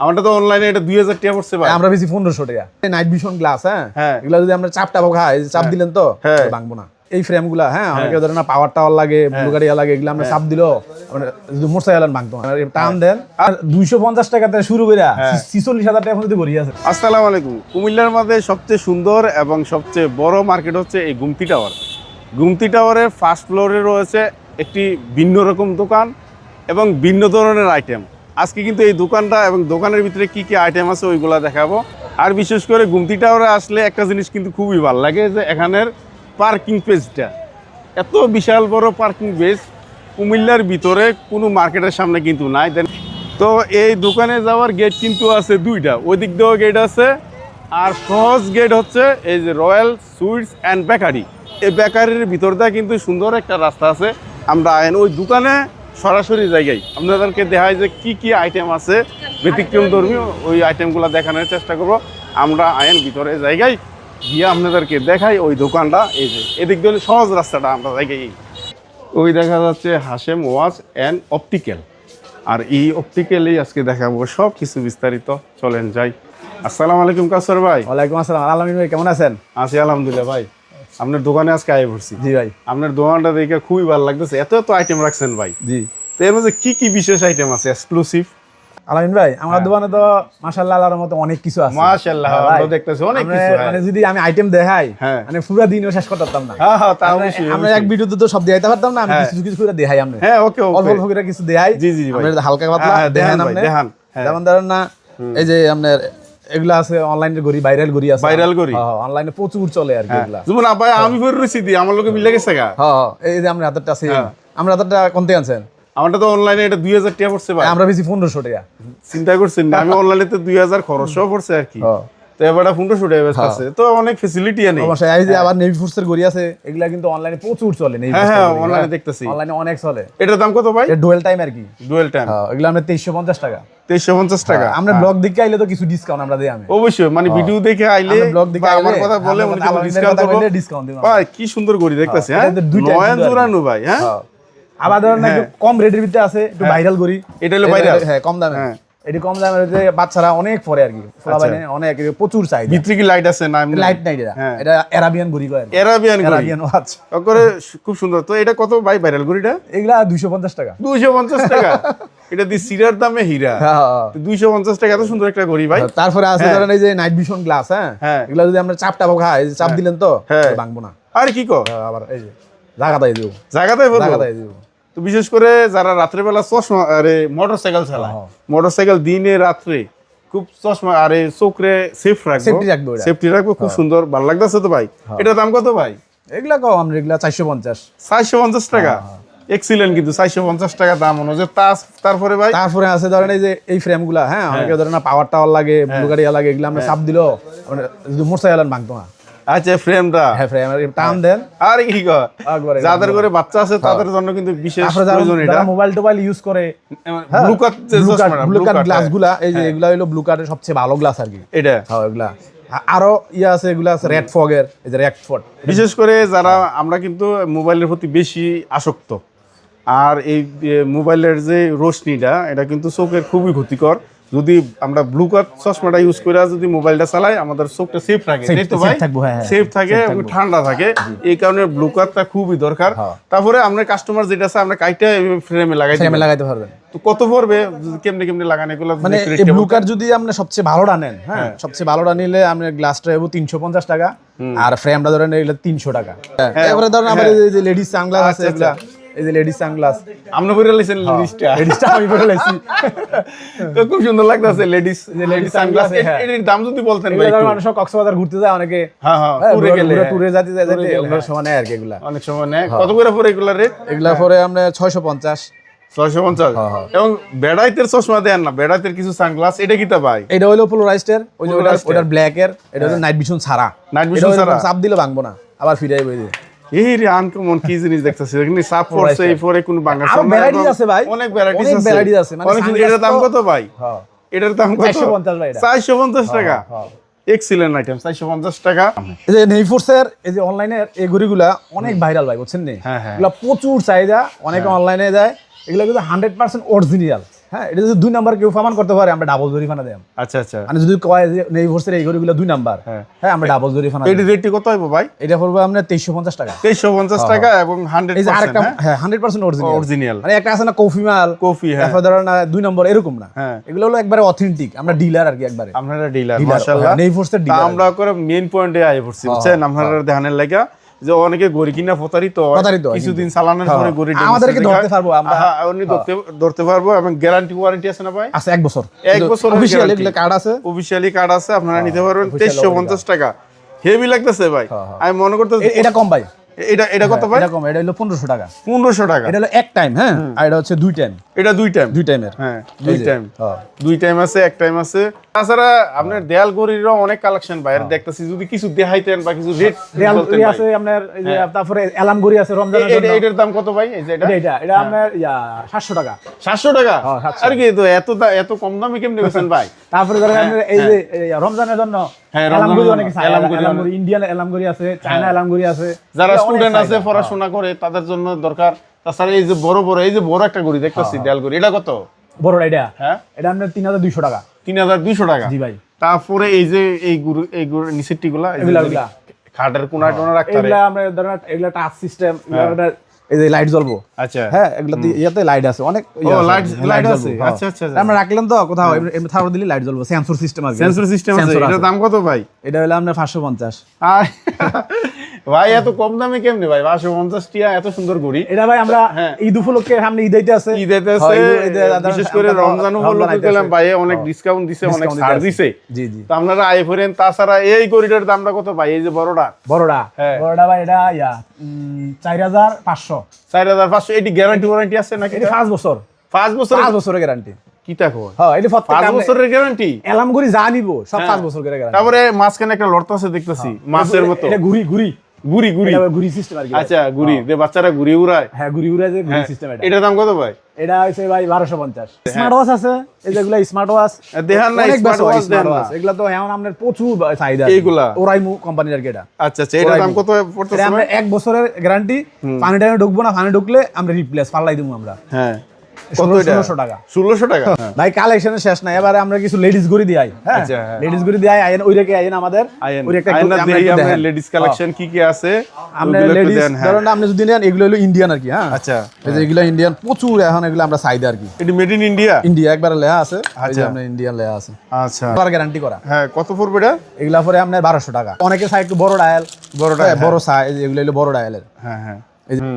আমারটা তো অনলাইনে এটা দুই হাজার টাকা পড়ছে ভাই। আমরা বেশি পনেরোশো টাকা। নাইট ভিশন গ্লাস হ্যাঁ? হ্যাঁ। এগুলা যদি আমরা চাপ টাপ খাই চাপ দিলেন তো হ্যাঁ। ভাঙবো না। এই ফ্রেমগুলা হ্যাঁ অনেকে ধরে না পাওয়ার টাওয়ার লাগে ব্লুগাড়িয়া লাগে এগুলো আমরা চাপ দিলো যদি মোটরসাইকেল ভাঙতো। টান দেন আর দুইশো পঞ্চাশ টাকা থেকে শুরু করে ছিচল্লিশ হাজার টাকা পর্যন্ত গড়িয়ে আছে। আসসালামু আলাইকুম। কুমিল্লার মধ্যে সবচেয়ে সুন্দর এবং সবচেয়ে বড় মার্কেট হচ্ছে এই গুমতি টাওয়ার গুমতি টাওয়ারের ফার্স্ট ফ্লোরে রয়েছে একটি ভিন্ন রকম দোকান এবং ভিন্ন ধরনের আইটেম আজকে কিন্তু এই দোকানটা এবং দোকানের ভিতরে কি কি আইটেম আছে ওইগুলা দেখাবো। আর বিশেষ করে গুমতি টাওয়ারে আসলে একটা জিনিস কিন্তু খুবই ভালো লাগে যে এখানের পার্কিং পেজটা এত বিশাল বড় পার্কিং বেস কুমিল্লার ভিতরে কোনো মার্কেটের সামনে কিন্তু নাই। দেন তো এই দোকানে যাওয়ার গেট কিন্তু আছে দুইটা। ওই দিক দিয়েও গেট আছে, আর সহজ গেট হচ্ছে এই যে রয়্যাল সুইটস অ্যান্ড বেকারি এই বেকারির ভিতরটা কিন্তু সুন্দর একটা রাস্তা আছে। আমরা আইন, ওই দোকানে সরাসরি জায়গায়। আপনাদেরকে দেখায় যে কি কি আইটেম আছে। ব্যতিক্রম ধর্মী ওই আইটেমগুলো দেখানোর চেষ্টা করব। আমরা আইন ভিতরে জায়গায় গিয়ে আপনাদেরকে দেখাই ওই দোকানটা। এই যে এদিক দিয়ে সহজ রাস্তাটা আমরা জায়গায়। ওই দেখা যাচ্ছে হাসেম ওয়াচ অ্যান্ড অপটিক্যাল আর এই অপটিক্যালেই আজকে দেখাবো সব কিছু বিস্তারিত। চলেন যাই। আসসালামু আলাইকুম কাসর ভাই। ওয়ালাইকুম আসসালাম। আলামিন ভাই কেমন আছেন? আছি আলহামদুলিল্লাহ ভাই। আপনার দোকানে আজকে আয় পড়ছি। জি ভাই। আপনার দোকানটা দেখে খুবই ভালো লাগতেছে। এত এত আইটেম রাখছেন ভাই। জি। তো এর মধ্যে কি কি বিশেষ আইটেম আছে? এক্সক্লুসিভ আলামিন ভাই আমার দোকানে তো মাশাআল্লাহ আল্লাহর মতো অনেক কিছু আছে। মাশাআল্লাহ, হ্যাঁ, আমরা দেখতেছি অনেক কিছু, হ্যাঁ। মানে যদি আমি আইটেম দেখাই হ্যাঁ। মানে পুরো দিনও শেষ করতে পারতাম না। হ্যাঁ হ্যাঁ তা আমরা- অবশ্যই, আমরা এক। ভিডিওতে তো সব দেখাইতে পারতাম না আমি হ্যাঁ। কিছু কিছু করে দেখাই আমরা। হ্যাঁ ওকে ওকে। অল্প করে কিছু দেখাই। জি, জি, ভাই। আমরা হালকা পাতলা হ্যাঁ, হ্যাঁ, দেখান আপনি দেখান, হ্যাঁ। যেমন ধরেন না এই যে আপনার এগুলা আছে অনলাইনে ভাইরাল আছে ভাইরাল ঘড়ি? অনলাইনে প্রচুর চলে আর কি হ্যাঁ। এগুলা যেমন আমি রইছি দি আমার লোকে মিলে গেছে গা হ্যাঁ হ্যাঁ, এই যে আমরা হাতেরটা আছে হ্যাঁ। আমরা হাতেরটা কোনতে আনছেন আমারটা তো অনলাইনে এটা দুই হাজার টাকা পড়ছে ভাই আমরা বেশি পনেরোশো টাকা চিন্তা করছেন না আমি অনলাইনে তো দুই হাজার খরচও পড়ছে আর কি হ্যাঁ। তো এবার পনেরোশো টাকা ব্যস্ত আছে তো অনেক ফেসিলিটি নেই। অবশ্যই এই যে আবার নেভি ফোর্সের ঘড়ি আছে এগুলা কিন্তু অনলাইনে প্রচুর চলে নেভি হ্যাঁ, হ্যাঁ, দেখতেছি। অনলাইনে অনেক চলে। এটার দাম কত ভাই? ডুয়েল টাইম আর কি। ডুয়েল টাইম হ্যাঁ, আমরা তেইশশো পঞ্চাশ টাকা। আমরা ব্লগ দিকে আইলে তো কিছু ডিসকাউন্ট আমরা দিই আমি। অবশ্যই মানে ভিডিও দেখে আইলে blog দেখে আমার কথা বলে উনি ডিসকাউন্ট দেবো। দিবো। ভাই কি সুন্দর দেখতেছি হ্যাঁ? নয়ন ভাই হ্যাঁ? হ্যাঁ। আবার ধরেন কম রেটের ভিতরে আছে একটু ভাইরাল করি এটা হলো viral? হ্যাঁ কম দামে। হ্যাঁ। এটি কম দামের বাচ্চারা অনেক পরে আর কি। ফলাবাইনে অনেক প্রচুর চাহিদা ভিতরে কি লাইট আছে না লাইট নাই এটা। হ্যাঁ। এটা অ্যারাবিয়ান কয় ঘড়ি। অ্যারাবিয়ান ওয়াচ করে খুব সুন্দর। তো এটা কত ভাই ভাইরাল এগুলা দুইশো পঞ্চাশ টাকা। দুইশো পঞ্চাশ টাকা। এটা দি সিরার দামে হীরা। হ্যাঁ, হ্যাঁ, দুইশো পঞ্চাশ টাকা এত সুন্দর একটা ঘড়ি ভাই। হ্যাঁ। তারপরে আছে হ্যাঁ। ধরেন এই যে নাইট ভিশন গ্লাস হ্যাঁ? হ্যাঁ। এগুলা যদি আমরা চাপ টাপ খাই চাপ দিলেন তো হ্যাঁ। ভাঙবো না। আর কি হ্যাঁ, আবার এই যে জায়গাটাই দিব। জায়গাটাই দিব। তো বিশেষ করে যারা রাত্রেবেলা চশমা আরে মোটরসাইকেল চালায়। হ্যাঁ। মোটরসাইকেল দিনে রাত্রে খুব চশমা আরে চোখরে সেফ রাখব। হ্যাঁ। সেফটি রাখব খুব সুন্দর। ভালো লাগতেছে তো ভাই? এটার দাম কত ভাই? এগুলা কম আমরা এগুলা চারশো পঞ্চাশ। চারশো পঞ্চাশ টাকা? হ্যাঁ, এক্সিলেন্ট কিন্তু চারশো পঞ্চাশ টাকা দাম অনুযায়ী তাস তারপরে ভাই? তারপরে আছে ধরেন এই যে এই ফ্রেমগুলা হ্যাঁ? অনেকে ধরেন পাওয়ার টাওয়ার লাগে ব্লুগাড়িয়া লাগে এগুলো আমরা চাপ দিলো আমরা যদি মোটরসাইকেল ভাঙতো না আচ্ছা ফ্রেমটা হ্যাঁ ফ্রেম টান দেন। আর কি কর যাদের করে বাচ্চা আছে তাদের জন্য কিন্তু বিশেষ প্রয়োজন এটা। মোবাইল টোবাইল ইউজ করে ব্লু কাট ব্লু এই যে এগুলা হলো ব্লু সবচেয়ে ভালো গ্লাস আর কি। এটা। হ্যাঁ এগুলা। আরও ইয়ে আছে এগুলা আছে রেড ফগের এই যে রেড ফগ বিশেষ করে যারা আমরা কিন্তু মোবাইলের প্রতি বেশি আসক্ত। আর এই মোবাইলের যে রোশনিটা এটা কিন্তু চোখের খুবই ক্ষতিকর। যদি আমরা ব্লু কাট চশমাটা ইউজ করে যদি মোবাইলটা চালাই আমাদের চোখটা সেফ থাকে তো ভাই? থাকব, হ্যাঁ, হ্যাঁ। সেফ থাকে ঠান্ডা থাকে। এই কারণে ব্লু কাটটা খুবই দরকার। হ্যাঁ। তারপরে আমরা কাস্টমার যেটা আছে আমরা কাইটা ফ্রেমে লাগাই ফ্রেমে লাগাইতে পারবেন। তো কত পড়বে? কেমনে কেমনে লাগানো এগুলো মানে ব্লু। কার্ড যদি আপনি সবচেয়ে ভালোটা নেন হ্যাঁ সবচেয়ে ভালোটা নিলে আমরা গ্লাসটা হব তিনশো পঞ্চাশ টাকা আর ফ্রেমটা ধরেন এগুলো তিনশো টাকা। এবারে ধরেন এই যে লেডিস সানগ্লাস আছে আচ্ছা, এগুলা। এই যে লেডিস সানগ্লাস আমরা বলে লাইছেন লিস্টটা লেডিসটা আমি করে লাইছি তো খুব সুন্দর লাগতেছে লেডিস লেডিস সানগ্লাস হ্যাঁ। এর দাম যদি বলতেন ভাই এগুলা মানুষ কক্সবাজার ঘুরতে যায় অনেকে হ্যাঁ হ্যাঁ হ্যাঁ, ট্যুরে গেলে। ট্যুরে যাতে যাতে ট্যুরে ওগুলোর সময় নেয় আর কি এগুলা। অনেক সময় নেয়। কত করে পড়ে এগুলা রেট এগুলা পরে আমরা পঞ্চাশ। ছয়শো পঞ্চাশ? হ্যাঁ, এবং বেড়াইতের চশমা দেন না। বেড়াইতের কিছু সানগ্লাস এটা কি তা ভাই? এটা হলো পোলোরাইজডের ওই যে। ওটার ব্ল্যাক এর এটা হলো নাইট ভিশন ছাড়া। এটা হলো ছাড়া? চাপ দিলে ভাঙবো না। আবার ফিরে আইবো এই যে এই রে আনকমন কি জিনিস দেখতেছি এখানে সাপ পড়ছে এই পরে কোন বাঙ্গা আরও varieties আছে ভাই। অনেক ভ্যারাইটিস আছে। varieties আছে, মানে অনেক এটার দাম কত ভাই? হ্যাঁ। এটার দাম কত? 450 ভাই 450 টাকা। হ্যাঁ। এক্সিলেন্ট আইটেম 450 টাকা। এই যে এই যে এই ঘড়িগুলা অনেক ভাইরাল ভাই বুঝছেন নি? হ্যাঁ, হ্যাঁ। এগুলা প্রচুর চাহিদা অনেকে অনলাইনে যায় এগুলো কিন্তু হান্ড্রেড পার্সেন্ট অরিজিনাল হ্যাঁ এটা যদি দুই নাম্বার কেউ প্রমাণ করতে পারে আমরা ডাবল দেব। আচ্ছা আচ্ছা। মানে যদি কয় যে নেই ভোর্সের এই ঘড়িগুলো দুই নাম্বার হ্যাঁ। হ্যাঁ আমরা ডাবল এটি রেটটি কত হইব ভাই? এটা পড়বে তেইশশো পঞ্চাশ টাকা। তেইশশো পঞ্চাশ টাকা এবং হান্ড্রেড এই যে আরেকটা হ্যাঁ? হান্ড্রেড পার্সেন্ট অরিজিনাল অরিজিনাল মানে একটা আছে না কফি মাল কফি হ্যাঁ। তারপর ধরো না দুই নম্বর এরকম না। হ্যাঁ। এগুলো হলো একবারে অথেন্টিক আমরা ডিলার আর কি একবারে। আপনারা ডিলার মাশাআল্লাহ। হ্যাঁ, নেইফোর্সের তা dealer আমরা করে মেইন পয়েন্টে আই পড়ছি বুঝছেন? আপনারা ধ্যানের লাগা যে অনেকে গড়ি কিনা প্রতারিত হয়। কিছুদিন চালানোর পরে হ্যাঁ। গড়ি আমাদেরকে ধরতে পারব আমরা। হ্যাঁ, উনি ধরতে ধরতে পারব এবং গ্যারান্টি ওয়ারেন্টি আছে না ভাই? আছে এক বছর। এক অফিসিয়াল কার্ড আছে। অফিসিয়ালি কার্ড আছে আপনারা নিতে পারবেন official তেইশশো পঞ্চাশ টাকা। হেভি লাগতেছে ভাই। হ্যাঁ, হ্যাঁ। আমি মনে করতে এ- এটা কম ভাই। এটা এটা কত ভাই? এটা কম এটা হলো পনেরোশো টাকা। পনেরোশো টাকা। এটা হলো এক টাইম হ্যাঁ? আর এটা হচ্ছে দুই টাইম এটা দুই টাইম দুই টাইমের হ্যাঁ দুই টাইম হ্যাঁ। দুই টাইম আছে এক টাইম আছে। তাছাড়া আপনার দেয়াল গড়িরও অনেক কালেকশন বাইরে দেখতেছি যদি কিছু দেখাইতেন বা কিছু রেট রিয়াল ই আছে আপনার তারপরে অ্যালাম গড়ি আছে রমজানের জন্য। এটার দাম কত ভাই? এই যে এটা? এটা এটা আপনার ইয়া সাতশো টাকা। সাতশো টাকা? হ্যাঁ, 700 আর কি তো এত এত কম দামে কেমনে বেছেন ভাই? তারপরে ধরেন আপনার এই যে রমজানের জন্য হ্যাঁ, ইন্ডিয়ান এলাম গড়ি আছে। চায়না আছে যারা স্টুডেন্ট আছে পড়াশোনা করে তাদের জন্য দরকার তাছাড়া এই যে বড় বড় এই যে বড় একটা গড়ি দেখতেছি দেয়াল গড়ি এটা কত? বড় এটা? হ্যাঁ। এটা আপনার তিন হাজার দুইশো টাকা। তিন হাজার দুইশো টাকা? জি ভাই। তারপরে এই যে এই গুরু এই গুরু নিচের টিগুলা। খাটের কোনা টোনা রাখতে এগুলা আমরা ধরেন এগুলা টাচ সিস্টেম এই যে লাইট জ্বলবো। আচ্ছা। হ্যাঁ এগুলা ইয়াতে লাইট আছে অনেক ইয়ে ও, আছে, হ্যাঁ, হ্যাঁ। আচ্ছা, আচ্ছা, আচ্ছা। আমরা রাখলেন তো কোথাও এমনি দিলে লাইট জ্বলবো সেন্সর সিস্টেম আছে। সেন্সর সিস্টেম আছে এটার দাম কত ভাই? এটা হলো আপনার পাঁচশো পঞ্চাশ। আর ভাই এত কম দামে কেমনে ভাই? পাঁচশো পঞ্চাশ টিয়া এত সুন্দর ঘড়ি। এটা ভাই আমরা হ্যাঁ। ঈদ উপলক্ষে সামনে ঈদ আইতে আছে। ঈদ হ্যাঁ, ঈদে দাদা- বিশেষ করে রমজান উপলক্ষে। গেলাম ভাই অনেক ডিসকাউন্ট দিছে অনেক ছাড় দিছে। জি জি। তো আপনারা আই ফেরেন তাছাড়া এই গড়িটার দামটা কত ভাই? এই যে বড়টা। বড়টা। হ্যাঁ। বড়টা ভাই এটা ইয়া চার হাজার পাঁচশো। চার হাজার পাঁচশো। এটি গ্যারান্টি ওয়ারেন্টি আছে নাকি? এটা পাঁচ বছর। পাঁচ বছর পাঁচ বছরের গ্যারান্টি কি থাকো হ্যাঁ এটা পাঁচ বছরের গ্যারান্টি এলাম ঘুরি যা নিব সব হ্যাঁ। পাঁচ বছর করে গ্যারান্টি তারপরে মাঝখানে একটা লড়তা আছে দেখতেছি মাছের মতো। এটা ঘুরি ঘুরি গুড়ি গুড়ি। ঘুরি সিস্টেম আর কি আচ্ছা গুড়ি। যে বাচ্চারা গুড়ি উড়ায়। হ্যাঁ ঘুরি ঘুরে যে ঘুরি সিস্টেম এটা। এটার দাম কত ভাই? এটা হচ্ছে ভাই বারোশো পঞ্চাশ। হ্যাঁ। স্মার্ট ওয়াচ আছে এই যেগুলো স্মার্ট ওয়াচ দেখান না স্মার্ট ওয়াচ স্মার্ট না। ওয়াচ এগুলো তো এখন আপনার প্রচুর চাহিদা এইগুলা? ওরাইমু কোম্পানির আর কি এটা। আচ্ছা আচ্ছা এটার দাম কত পড়তেছে আমরা এক বছরের গ্যারান্টি পানি টানি ঢুকবো না পানি ঢুকলে আমরা রিপ্লেস পাল্লাই দেবো আমরা। হ্যাঁ। কত এটা? ষোলোশো টাকা। হ্যাঁ। ভাই কালেকশনের শেষ নাই। এবারে আমরা কিছু লেডিস দিই হ্যাঁ? আচ্ছা, হ্যাঁ। লেডিস দিই আইন ওই রেখে আইন আমাদের। ওই একটা আমরা। লেডিস কালেকশন কি কি আছে? আমরা লেডিস। ধরুন আপনি যদি নেন এগুলো হলো ইন্ডিয়ান আর কি হ্যাঁ? আচ্ছা। এই যে এগুলো ইন্ডিয়ান প্রচুর এখন এগুলো আমরা চাহিদা আর কি। এটি মেড ইন ইন্ডিয়া ইন্ডিয়া একবার আছে। আচ্ছা। ইন্ডিয়ান আছে। আচ্ছা। আবার গ্যারান্টি করা। হ্যাঁ কত পড়বে এটা? এগুলা পরে আপনার বারোশো টাকা। অনেকে চাই একটু বড় ডায়াল বড় dial, বড় সাইজ এগুলো হলো বড় ডায়ালের হ্যাঁ হ্যাঁ।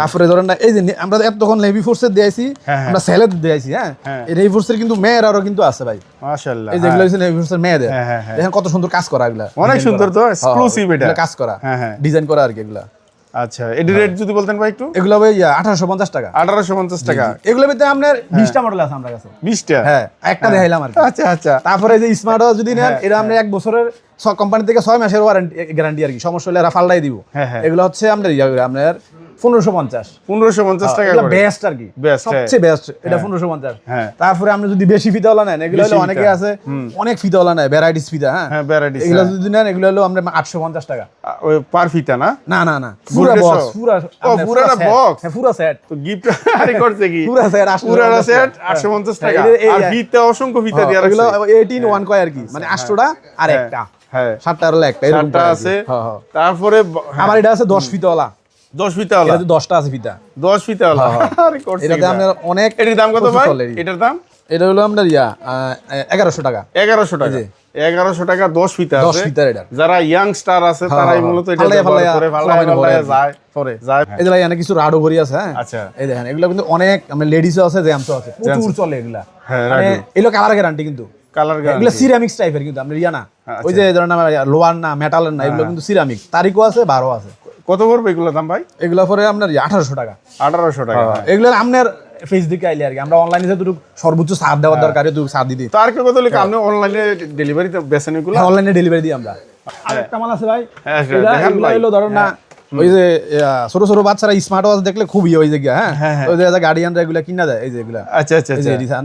তারপরে ধরেন না এই যে আমরা এতক্ষণ নেভি ফোর্সের দিয়েছি হ্যাঁ, হ্যাঁ। আমরা সেলের দিয়েছি হ্যাঁ? হ্যাঁ। এই নেভি ফোর্সের কিন্তু মেয়েরারও কিন্তু আছে ভাই। মাশাআল্লাহ এই যেগুলো হচ্ছে নেভি ফোর্সের মেয়েদের। হ্যাঁ, হ্যাঁ, হ্যাঁ। দেখেন কত সুন্দর কাজ করা এগুলা। অনেক সুন্দর তো, হ্যাঁ, exclusive এটা। এগুলা কাজ করা। হ্যাঁ, হ্যাঁ। ডিজাইন করা আর কি এগুলা। আচ্ছা এটি রেট যদি বলতেন ভাই একটু? এগুলো ভাই আঠারোশো পঞ্চাশ টাকা। আঠারোশো পঞ্চাশ টাকা। এগুলোর ভিতরে আপনার বিশটা মডেল আছে আমার কাছে। বিশটা? হ্যাঁ একটা দেখাইলাম আর কি। আচ্ছা আচ্ছা। তারপরে যে স্মার্ট ওয়াচ যদি নেন এটা আমরা এক বছরের কোম্পানি থেকে ছয় মাসের ওয়ারেন্টি গ্যারান্টি আর কি। সমস্যা হলে এরা ফাল্লাই দিব। হ্যাঁ, হ্যাঁ। এগুলো হচ্ছে ইয়া আপনার পনেরোশো পঞ্চাশ। পনেরোশো পঞ্চাশ টাকা বেস্ট আর কি। হ্যাঁ। সবচেয়ে বেস্ট এটা পনেরোশো পঞ্চাশ। হ্যাঁ। তারপরে আপনি যদি বেশি ফিতাওয়ালা নেন এগুলো হলো অনেকে আছে অনেক ফিতাওয়ালা নেয় ভ্যারাইটিস ফিতা হ্যাঁ। হ্যাঁ ভ্যারাইটিস এগুলো যদি নেন এগুলো হলো আমরা আটশো পঞ্চাশ টাকা। পার ফিতা না? না না না পুরা বক্স? পুরা? হ্যাঁ পুরা সেট তো গিফট আরে করছে কি? পুরা 850 পুরা সেট আটশো পঞ্চাশ হ্যাঁ, টাকা। এই- এই- আর ফিতা অসংখ্য ফিতা দিয়ে রাখছে ওয়ান কয় আর কি? মানে আটশোটা আর একটা। হ্যাঁ। সাতটা একটা এরকম আর কি। আছে। হ্যাঁ, হ্যাঁ। তারপরে হ্যাঁ, আমার এটা আছে দশ ফিতাওয়ালা। দশ ফিতা দশটা আছে ফিতা। দশ ফিতা ওলা আরে করছে এটাতে কিনা? আপনার অনেক এটির দাম কত ভাই? এটার দাম? এটা হলো আপনার ইয়া এগারোশো টাকা। এগারোশো টাকা। এগারোশো টাকা দশ ফিতা দশ আছে। এটা। যারা আছে হ্যাঁ, তারাই হ্যাঁ। মূলত এটা ফালাইয়া ব্যবহার ফালাইয়া করে ফালাইয়া ফালাইয়া ফালাইয়া ফালাইয়া যায় পরে। যায়। এই এখানে কিছু রাডো ঘড়ি আছে হ্যাঁ? আচ্ছা। এই দেখেন এগুলো কিন্তু অনেক লেডিসও আছে আছে। প্রচুর চলে এগুলা। হ্যাঁ, মানে এগুলো কালার গ্যারান্টি কিন্তু। কালার এগুলো সিরামিক্স টাইপের কিন্তু ইয়া না। ওই যে ধরেন লোয়ার না মেটালের না এগুলো কিন্তু সিরামিক তারিখও আছে বারো আছে। কত পড়বে এগুলো দাম ভাই? এগুলো পরে আপনার আঠারোশো টাকা। আঠারোশো টাকা। এগুলো আপনার ফেস দিকে আইলে আর কি আমরা অনলাইনে দুটো সর্বোচ্চ সার দেওয়ার দরকার এতটুকু সার দিদি তার কি কথা লিখে আপনি অনলাইনে ডেলিভারি বেছেন এগুলো? অনলাইনে ডেলিভারি দিই আমরা। আরেকটা মাল আছে ভাই। হ্যাঁ, দেখান ভাই। হলো ধরুন না ওই যে ছোট ছোট বাচ্চারা স্মার্ট ওয়াচ দেখলে খুব ইয়ে হয়ে যায় হ্যাঁ, হ্যাঁ হ্যাঁ। ওই যে গার্ডিয়ানরা এগুলা কিনা দেয় এই যে এগুলা। আচ্ছা আচ্ছা যে আচ্ছা।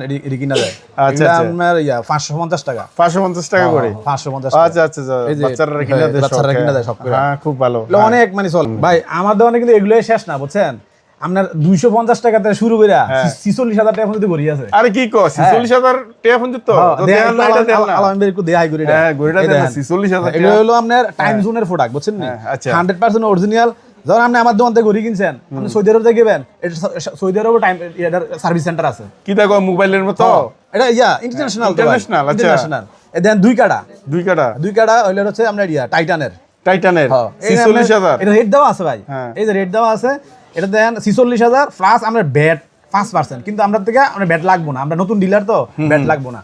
কিনা দেয়। আচ্ছা, আচ্ছা। আপনার ইয়া পাঁচশো পঞ্চাশ টাকা। পাঁচশো পঞ্চাশ টাকা করে? পাঁচশো পঞ্চাশ আচ্ছা আচ্ছা আচ্ছা। এই যে, বাচ্চারা কিনা হ্যাঁ, দেয় বাচ্চারা কিনা হ্যাঁ। দেয় সব হ্যাঁ খুব ভালো। অনেক মানে চল ভাই আমাদের অনেক কিন্তু এগুলোই শেষ না বুঝছেন? আপনার দুইশো পঞ্চাশ টাকা থেকে শুরু করে হ্যাঁ। ছিচল্লিশ হাজার টাকা পর্যন্ত আছে। আরে কি কস? চল্লিশ হাজার টাকা পর্যন্ত? হ্যাঁ, একটু ঘড়িটা। হ্যাঁ, দেন দেখেন। 46,000 এগুলো হলো আপনার টাইম জোনের প্রোডাক্ট বুঝছেন নি? হ্যাঁ, আচ্ছা। হান্ড্রেড পার্সেন্ট অরিজিনাল যখন আপনি আমার দোকান থেকে ঘড়ি কিনছেন আপনি সৌদি আরব থেকে গেবেন এটা সৌদি আরব টাইম এটার সার্ভিস সেন্টার আছে। কি দেখো মোবাইলের মতো? এটা ইয়া ইন্টারন্যাশনাল আচ্ছা। ইন্টারন্যাশনাল এ দেন দুই কাটা দুই কাটা দুই কাটা হইলে হচ্ছে আপনার ইয়া টাইটানের টাইটানের হ্যাঁ, ছিচল্লিশ হাজার? এটা রেট দেওয়া আছে ভাই। হ্যাঁ। এই যে রেট দেওয়া আছে এটা দেন ছিচল্লিশ হাজার প্লাস আমরা ব্যাট পাঁচ পার্সেন্ট কিন্তু আমরা থেকে আমরা ব্যাট লাগবো না। আমরা নতুন ডিলার তো ব্যাট লাগবো না।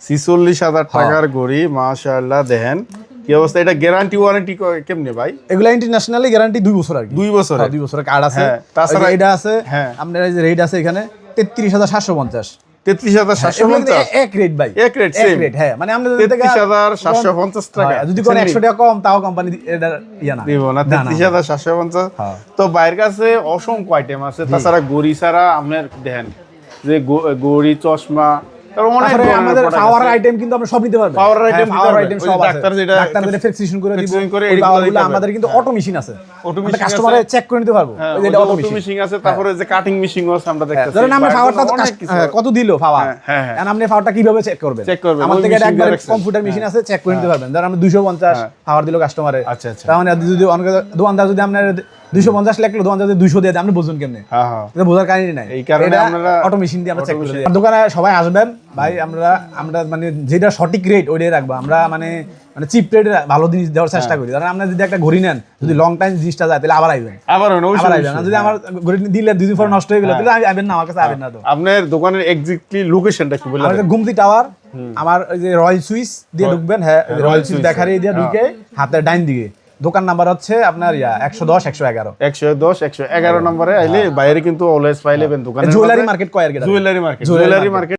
ছিচল্লিশ হাজার টাকার ঘড়ি মাশাল্লাহ দেন কি অবস্থা? এটা গ্যারান্টি ওয়ারেন্টি কেমনে ভাই? এগুলা ইন্টারন্যাশনালি গ্যারান্টি দুই বছর আর দুই বছরের? হ্যাঁ, দুই বছর কার্ড আছে। হ্যাঁ, তাছাড়া- এটা আছে হ্যাঁ। আপনার রেট আছে এখানে তেত্রিশ হাজার সাতশো পঞ্চাশ। তেত্রিশ হাজার সাতশো পঞ্চাশ। এক রেট ভাই। এক রেট same। রেট হ্যাঁ মানে আমরা তেত্রিশ হাজার সাতশো পঞ্চাশ টাকা। হ্যাঁ, যদি কোনো একশো টাকা কম তাও কোম্পানি এটা ইয়া না। দিব না তেত্রিশ হাজার সাতশো পঞ্চাশ। হ্যাঁ। তো বাইরের কাছে অসংখ্য আইটেম আছে। তাছাড়া গড়ি ছাড়া আপনার দেখেন যে গড়ি চশমা আমাদের পাওয়ার আইটেম কিন্তু আমরা সব নিতে পারব। Power item পাওয়ার আইটেম সব আছে। ডাক্তার যেটা- ডাক্তার ফিক্সেশন করে দিব করে এগুলো power দিতে গুলো পারবে। আমাদের কিন্তু অটো মেশিন আছে। Auto আমরা কাস্টমারে চেক করে নিতে পারব। হ্যাঁ, ওই যে এটা অটো অটো মেশিন মেশিন আছে তারপরে যে কাটিং মেশিন আছে আমরা দেখতেছি। ধরেন আমরা পাওয়ারটা কত দিল পাওয়ার হ্যাঁ, হ্যাঁ, হ্যাঁ। আপনি পাওয়ারটা কীভাবে চেক করবেন? করবেন, থেকে এটা machine দিয়ে একবার। কম্পিউটার মেশিন আছে চেক করে নিতে পারবেন। ধরেন আমরা হ্যাঁ। পাওয়ার দিল কাস্টমারে আচ্ছা, আচ্ছা। তার মানে যদি দোকানদার যদি আপনার দুইশো পঞ্চাশ লাগল যদি দুইশো দিয়ে আপনি বুঝুন কেমনে? হ্যাঁ হ্যাঁ এটা বোঝার কাহিনী নাই। এই কারণে আপনারা- অটো মেশিন দিয়ে আমরা চেক করে দোকানে সবাই আসবেন ভাই আমরা আমরা মানে যেটা সঠিক রেট ওইটাই রাখব। আমরা মানে মানে চিপ রেটে ভালো জিনিস দেওয়ার চেষ্টা হ্যাঁ। করি। কারণ আমরা যদি একটা ঘড়ি নেন যদি লং টাইম জিনিসটা যায় তাহলে আবার আইবেন। আবার না, আবার আইবেন। যদি হ্যাঁ। আমার ঘড়ি দিলে দুই দিন পরে নষ্ট হয়ে গেল তাহলে আমি আইবেন না আমার কাছে আইবেন না তো। আপনার দোকানের এক্স্যাক্টলি লোকেশনটা একটু বলে আমাদের গুমতি টাওয়ার আমার ওই যে রয়্যাল সুইস দিয়ে ঢুকবেন হ্যাঁ হ্যাঁ, রয়্যাল সুইস দেখার দিয়ে হ্যাঁ। ঢুকে হাতের ডাইন দিকে। দোকান নাম্বার হচ্ছে আপনার ইয়া একশো দশ একশো এগারো। একশো দশ একশো এগারো নম্বরে আইলে বাইরে কিন্তু অলওয়েজ পাইলেবেন দোকান জুয়েলারি মার্কেট কয় আর জুয়েলারি মার্কেট জুয়েলারি মার্কেট।